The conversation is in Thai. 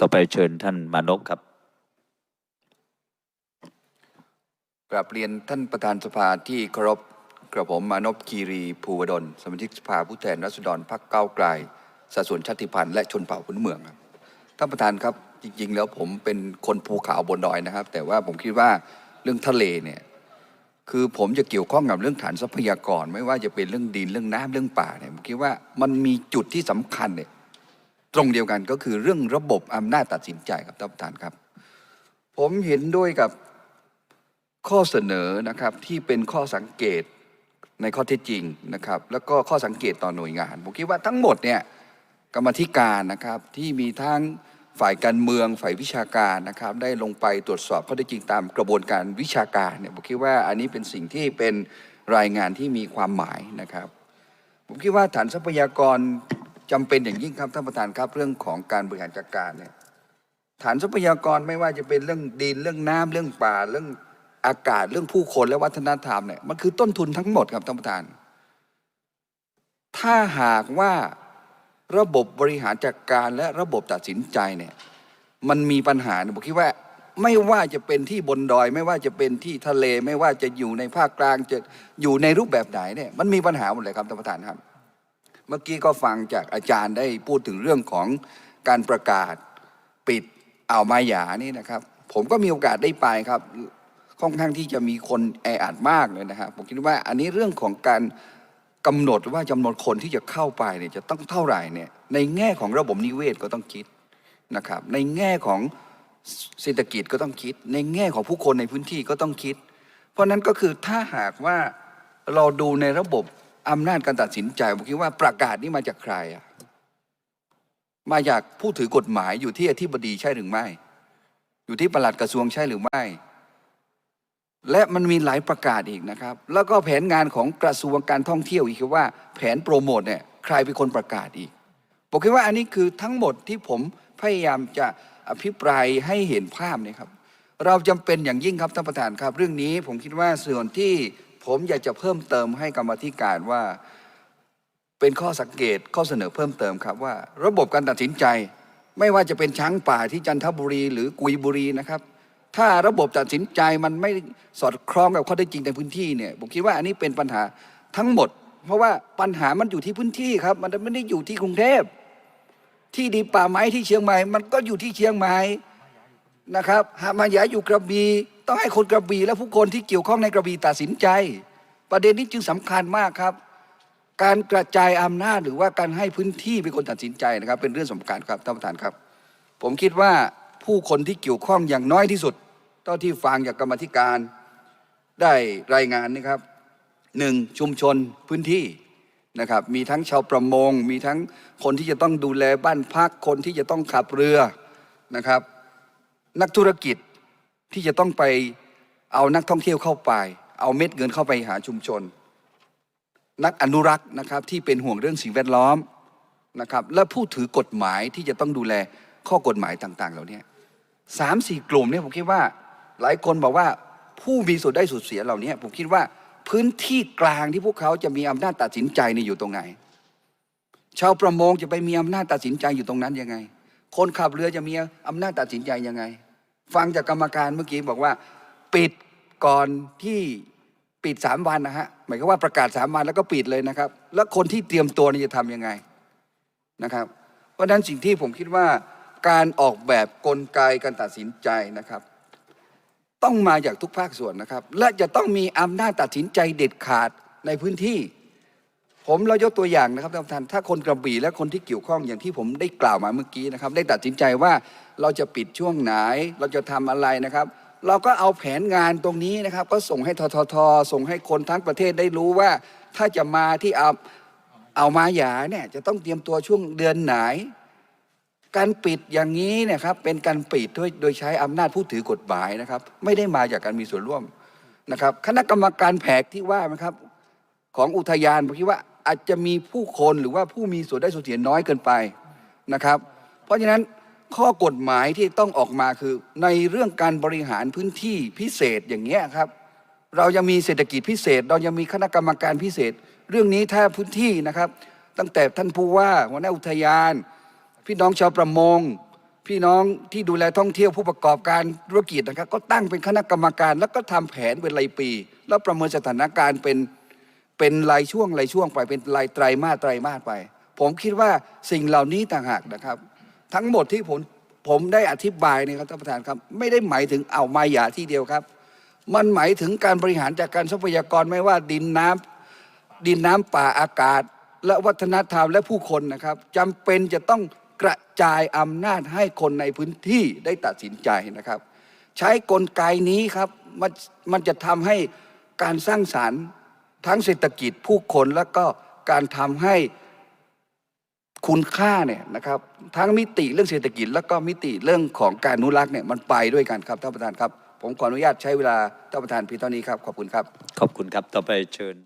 ต่อไปเชิญท่านมานพครับกราบเรียนท่านประธานสภาที่เคารพกระผมมานพคีรีภูวดลสมาชิกสภาผู้แทนราษฎรพรรคก้าวไกลสัดส่วนชาติพันธุ์และชนเผ่าพื้นเมืองครับท่านประธานครับจริง ๆ แล้วผมเป็นคนภูเขาบนดอยนะครับ แต่ว่าผมคิดว่าเรื่องทะเลเนี่ยคือผมจะเกี่ยวข้องกับเรื่องฐานทรัพยากร ไม่ว่าจะเป็นเรื่องดินเรื่องน้ำเรื่องป่าเนี่ยผมคิดว่ามันมีจุดที่สำคัญเนี่ย ตรงเดียวกันก็คือเรื่องระบบอำนาจตัดสินใจครับท่านประธานครับ ผมเห็นด้วยกับข้อเสนอนะครับที่เป็นข้อสังเกตในข้อเท็จจริงนะครับ แล้วก็ข้อสังเกตต่อหน่วยงานผมคิดว่าทั้งหมดเนี่ยกรรมธิการนะครับที่มีทั้งฝ่ายการเมืองฝ่ายวิชาการนะครับ ได้ลงไปตรวจสอบข้อเท็จจริงตามกระบวนการวิชาการเนี่ยผมคิดว่าอันนี้เป็นสิ่งที่เป็นรายงานที่มีความหมายนะครับ ผมคิดว่าฐานทรัพยากร จำเป็นอย่างยิ่งครับท่านประธานครับเรื่องของการบริหารจัดการเนี่ยฐานทรัพยากรไม่ว่าจะเป็นเรื่องดินเรื่องน้ำเรื่องป่าเรื่องอากาศเรื่องผู้คนและวัฒนธรรมเนี่ยมันคือต้นทุนทั้งหมดครับท่านประธาน ถ้าหากว่าระบบบริหารจัดการและระบบตัดสินใจเนี่ยมันมีปัญหาผมคิดว่าไม่ว่าจะเป็นที่บนดอย ไม่ว่าจะเป็นที่ทะเล ไม่ว่าจะอยู่ในภาคกลางจะอยู่ในรูปแบบไหนเนี่ยมันมีปัญหาหมดเลยครับท่านประธานครับ เมื่อกี้ก็ฟังจากอาจารย์ได้พูดถึงเรื่องของการประกาศปิดอ่าวมายานี่นะครับ ผมก็มีโอกาสได้ไปครับค่อนข้างที่จะมีคนแออัดมากเลยนะครับผมคิดว่าอันนี้เรื่องของการกำหนดว่าจำนวนคนที่จะเข้าไปเนี่ยจะต้องเท่าไหร่เนี่ยในแง่ของระบบนิเวศก็ต้องคิดนะครับ ในแง่ของเศรษฐกิจก็ต้องคิด ในแง่ของผู้คนในพื้นที่ก็ต้องคิด เพราะฉะนั้นก็คือถ้าหากว่าเราดูในระบบ อำนาจการตัดสินใจผมคิดว่าประกาศนี้มาจากใครอะมาจากผู้ถือกฎหมายอยู่ที่อธิบดีใช่หรือไม่ อยู่ที่ปลัดกระทรวงใช่หรือไม่ และมันมีหลายประกาศอีกนะครับ แล้วก็แผนงานของกระทรวงการท่องเที่ยวอีกคือว่าแผนโปรโมทเนี่ยใครเป็นคนประกาศอีกผมคิดว่าอันนี้คือทั้งหมดที่ผมพยายามจะอภิปรายให้เห็นภาพเนี่ยครับ เราจำเป็นอย่างยิ่งครับท่านประธานครับ เรื่องนี้ผมคิดว่าส่วนที่ ผมอยากจะเพิ่มเติมให้กรรมธิการว่า เป็นข้อสังเกตข้อเสนอเพิ่มเติมครับว่า ระบบการตัดสินใจ ไม่ว่าจะเป็นช้างป่าที่จันทบุรี หรือกุยบุรีนะครับ ถ้าระบบตัดสินใจมันไม่สอดคล้องกับข้อเท็จจริงในพื้นที่เนี่ยผมคิดว่าอันนี้เป็นปัญหาทั้งหมด เพราะว่าปัญหามันอยู่ที่พื้นที่ครับ มันไม่ได้อยู่ที่กรุงเทพที่ดีป่าไม้ที่เชียงใหม่ มันก็อยู่ที่เชียงใหม่นะครับหามาย้ายอยู่กระบี่ ต้องให้คนกระบี่และผู้คนที่เกี่ยวข้องในกระบี่ตัดสินใจ ประเด็นนี้จึงสำคัญมากครับ การกระจายอำนาจหรือว่าการให้พื้นที่เป็นคนตัดสินใจนะครับ เป็นเรื่องสำคัญครับท่านประธานครับ ผมคิดว่าผู้คนที่เกี่ยวข้องอย่างน้อยที่สุดเท่าที่ฟังจากกรรมธิการได้รายงานนะครับหนึ่งชุมชนพื้นที่นะครับมีทั้งชาวประมง มีทั้งคนที่จะต้องดูแลบ้านพักคนที่จะต้องขับเรือนะครับ นักธุรกิจ ที่จะต้องไปเอานักท่องเที่ยวเข้าไป เอาเม็ดเงินเข้าไปหาชุมชน นักอนุรักษ์นะครับที่เป็นห่วงเรื่องสิ่งแวดล้อมนะครับและผู้ถือกฎหมายที่จะต้องดูแลข้อกฎหมายต่างๆ เหล่านี้สามสี่กลุ่มเนี่ยผมคิดว่าหลายคนบอกว่าผู้มีส่วนได้ส่วนเสียเหล่านี้ผมคิดว่าพื้นที่กลางที่พวกเขาจะมีอำนาจตัดสินใจในอยู่ตรงไหน ชาวประมงจะไปมีอำนาจตัดสินใจอยู่ตรงนั้นยังไง คนขับเรือจะมีอำนาจตัดสินใจยังไง ฟังจากกรรมการเมื่อกี้บอกว่า ปิดก่อนที่ปิดสามวันนะฮะหมายความว่าประกาศสามวันแล้วก็ปิดเลยนะครับ แล้วคนที่เตรียมตัวนี่จะทำยังไงนะครับ เพราะฉะนั้นสิ่งที่ผมคิดว่าการออกแบบกลไกการตัดสินใจนะครับ ต้องมาจากทุกภาคส่วนนะครับ และจะต้องมีอำนาจตัดสินใจเด็ดขาดในพื้นที่ ผมเรายกตัวอย่างนะครับท่านประธานถ้าคนกระบี่และคนที่เกี่ยวข้องอย่างที่ผมได้กล่าวมาเมื่อกี้นะครับ ได้ตัดสินใจว่าเราจะปิดช่วงไหน เราจะทำอะไรนะครับ เราก็เอาแผนงานตรงนี้นะครับ ก็ส่งให้ทททส่งให้คนทั้งประเทศได้รู้ว่า ถ้าจะมาที่เอาเอามาหยาเนี่ยจะต้องเตรียมตัวช่วงเดือนไหน การปิดอย่างนี้เนะครับเป็นการปิดด้วยโดยใช้อำนาจผู้ถือกฎหมายนะครับ ไม่ได้มาจากการมีส่วนร่วมนะครับ คณะกรรมการแผกที่ว่านะครับ ของอุทยานผมคิดว่า อาจจะมีผู้คนหรือว่าผู้มีส่วนได้ส่วนเสียน้อยเกินไปนะครับ เพราะฉะนั้นข้อกฎหมายที่ต้องออกมาคือในเรื่องการบริหารพื้นที่พิเศษอย่างเงี้ยครับ เรายังมีเศรษฐกิจพิเศษ เรายังมีคณะกรรมการพิเศษ เรื่องนี้ถ้าพื้นที่นะครับ ตั้งแต่ท่านผู้ว่าหัวหน้าอุทยาน พี่น้องชาวประมง พี่น้องที่ดูแลท่องเที่ยวผู้ประกอบการธุรกิจนะครับ ก็ตั้งเป็นคณะกรรมการ แล้วก็ทำแผนเป็นรายปี แล้วประเมินสถานการณ์เป็น เป็นรายช่วงรายช่วงไปเป็นรายไตรมาสไตรมาสไป ผมคิดว่าสิ่งเหล่านี้ต่างหากนะครับ ทั้งหมดที่ผมผมได้อธิบายนี่ครับท่านประธานครับ ไม่ได้หมายถึงเอามายาที่เดียวครับ มันหมายถึงการบริหารจากการทรัพยากรไม่ว่าดินน้ำดินน้ำป่าอากาศ และวัฒนธรรมและผู้คนนะครับจำเป็นจะต้องกระจายอำนาจให้คนในพื้นที่ได้ตัดสินใจนะครับ ใช้กลไกนี้ครับมันมันจะทำให้การสร้างสารรค์ ทั้งเศรษฐกิจผู้คนแล้วก็การทำให้คุณค่าเนี่ยนะครับทั้งมิติเรื่องเศรษฐกิจ แล้วก็มิติเรื่องของการอนุรักษ์เนี่ยมันไปด้วยกันครับท่านประธานครับ ผมขออนุญาตใช้เวลาท่านประธานเพียงเท่านี้ครับขอบคุณครับ ขอบคุณครับต่อไปเชิญ